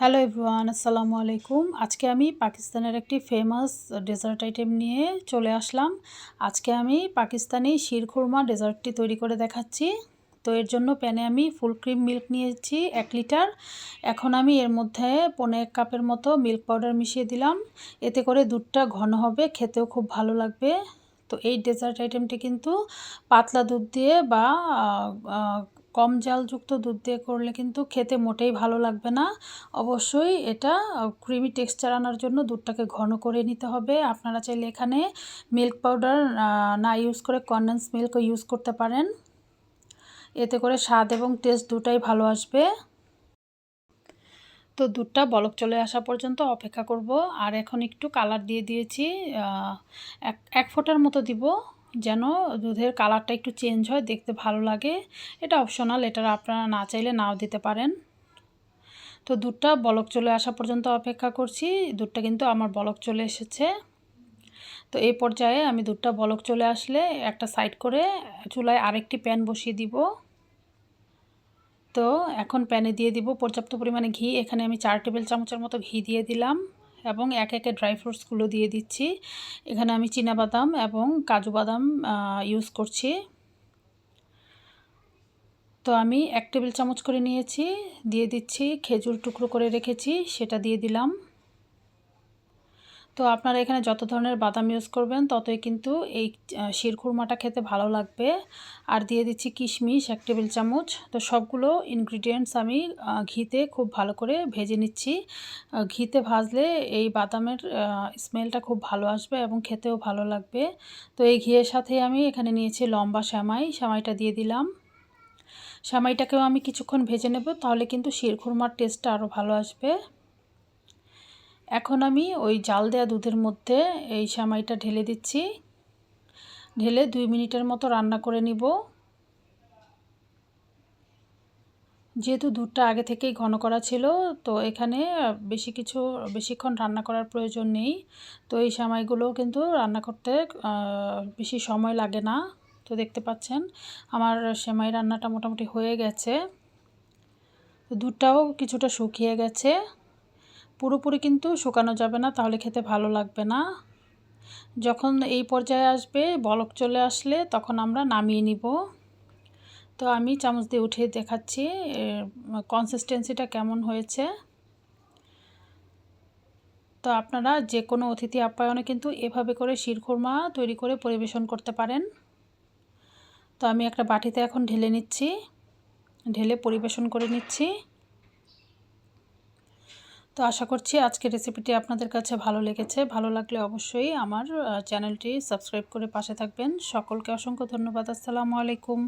Hello everyone আসসালামু আলাইকুম আজকে আমি পাকিস্তানের একটি ফেমাস ডেজার্ট আইটেম নিয়ে চলে আসলাম। আজকে আমি পাকিস্তানি শিরখুরমা ডেজার্টটি তৈরি করে দেখাচ্ছি। তো এর জন্য প্যানে আমি ফুল ক্রিম মিল্ক নিয়েছি, এক লিটার। এখন আমি এর মধ্যে পনেরো এক কাপের মতো মিল্ক পাউডার মিশিয়ে দিলাম। এতে করে দুধটা ঘন হবে, খেতেও খুব ভালো লাগবে। তো এই ডেজার্ট আইটেমটি কিন্তু পাতলা দুধ দিয়ে বা কম জালযুক্ত দুধ দিয়ে করলে কিন্তু খেতে মোটেই ভালো লাগবে না। অবশ্যই এটা ক্রিমি টেক্সচার আনার জন্য দুধটাকে ঘন করে নিতে হবে। আপনারা চাইলে এখানে মিল্ক পাউডার না ইউজ করে কন্ডেন্স মিল্কও ইউজ করতে পারেন। এতে করে স্বাদ এবং টেস্ট দুটাই ভালো আসবে। তো দুধটা বলক চলে আসা পর্যন্ত অপেক্ষা করব। আর এখন একটু কালার দিয়ে দিয়েছি এক এক ফোঁটার মতো দিব। যেন দুধের কালারটা একটু চেঞ্জ হয়, দেখতে ভালো লাগে। এটা অপশনাল এটা আপনারা না চাইলে নাও দিতে পারেন। তো দুধটা বলক চলে আসা পর্যন্ত অপেক্ষা করছি। দুধটা কিন্তু আমার বলক চলে এসেছে। তো এই পর্যায়ে আমি দুধটা বলক চলে আসলে একটা সাইড করে চুলায় আরেকটি প্যান বসিয়ে দিব। তো এখন প্যানে দিয়ে দিব। পর্যাপ্ত পরিমাণে ঘি। এখানে আমি চার টেবিল চামচের মতো ঘি দিয়ে দিলাম। এবং এক একে ড্রাই ফ্রুটসগুলো দিয়ে দিচ্ছি। এখানে আমি বাদাম এবং কাজু বাদাম ইউজ করছি। তো আমি এক টেবিল চামচ করে নিয়েছি। দিয়ে দিচ্ছি, খেজুর টুকরো করে রেখেছি, সেটা দিয়ে দিলাম। তো আপনারা এখানে যত ধরনের বাদাম ইউজ করবেন, ততই কিন্তু এই শিরখুরমাটা খেতে ভালো লাগবে। আর দিয়ে দিচ্ছি কিশমিশ এক টেবিল চামচ। তো সবগুলো ইনগ্রিডিয়েন্টস আমি ঘিতে খুব ভালো করে ভেজে নিচ্ছি। ঘিতে ভাজলে এই বাদামের স্মেলটা খুব ভালো আসবে এবং খেতেও ভালো লাগবে। তো এই ঘিয়ের সাথে আমি এখানে নিয়েছি লম্বা শ্যামাই। শ্যামাইটা দিয়ে দিলাম। শ্যামাইটাকেও আমি কিছুক্ষণ ভেজে নেব, তাহলে কিন্তু শিরখুরমার টেস্টটা আরও ভালো আসবে। এখন আমি ওই জাল দেওয়া দুধের মধ্যে এই সামাইটা ঢেলে দিচ্ছি। ঢেলে দুই মিনিটের মতো রান্না করে নিব। যেহেতু দুধটা আগে থেকেই ঘন করা ছিল, তো এখানে বেশি কিছু, বেশিক্ষণ রান্না করার প্রয়োজন নেই। তো এই সামাইগুলো কিন্তু রান্না করতে বেশি সময় লাগে না। তো দেখতে পাচ্ছেন, আমার সেমাই রান্নাটা মোটামুটি হয়ে গেছে। দুধটাও কিছুটা শুকিয়ে গেছে। পুরোপুরি কিন্তু শুকানো যাবে না, তাহলে খেতে ভালো লাগবে না। যখন এই পর্যায়ে আসবে, বলক চলে আসলে তখন আমরা নামিয়ে নিব। তো আমি চামচ দিয়ে উঠিয়ে দেখাচ্ছি কনসিস্টেন্সিটা কেমন হয়েছে। তো আপনারা যে কোনো অতিথি আপ্যায়নে কিন্তু এভাবে করে শিরখোরমা তৈরি করে পরিবেশন করতে পারেন। তো আমি একটা বাটিতে এখন ঢেলে নিচ্ছি, ঢেলে পরিবেশন করে নিচ্ছি। তো আশা করছি আজকের রেসিপিটি আপনাদের কাছে ভালো লেগেছে। ভালো লাগলে অবশ্যই আমার চ্যানেলটি সাবস্ক্রাইব করে পাশে থাকবেন। সকলকে অসংখ্য ধন্যবাদ। আসসালামু আলাইকুম।